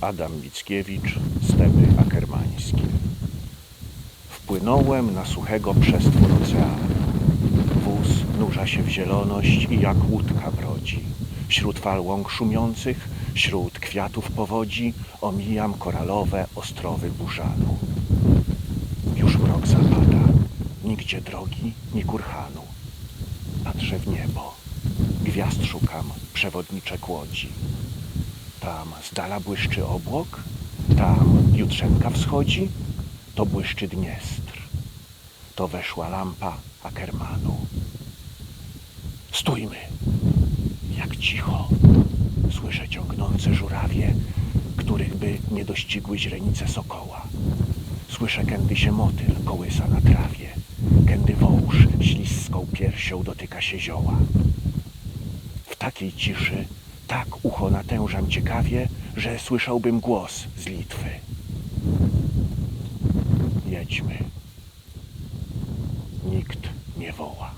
Adam Mickiewicz, Stepy Akermańskie. Wpłynąłem na suchego przestwór oceanu. Wóz nurza się w zieloność i jak łódka brodzi. Wśród fal łąk szumiących, wśród kwiatów powodzi, omijam koralowe ostrowy burzanu. Już mrok zapada, nigdzie drogi, ni kurhanu. Patrzę w niebo, gwiazd szukam, przewodniczek łodzi. Tam z dala błyszczy obłok, tam jutrzenka wschodzi, to błyszczy Dniestr. To weszła lampa Ackermanu. Stójmy! Jak cicho! Słyszę ciągnące żurawie, których by nie dościgły źrenice sokoła. Słyszę, kędy się motyl kołysa na trawie, kędy wąż śliską piersią dotyka się zioła. W takiej ciszy tak ucho natężam ciekawie, że słyszałbym głos z Litwy. Jedźmy. Nikt nie woła.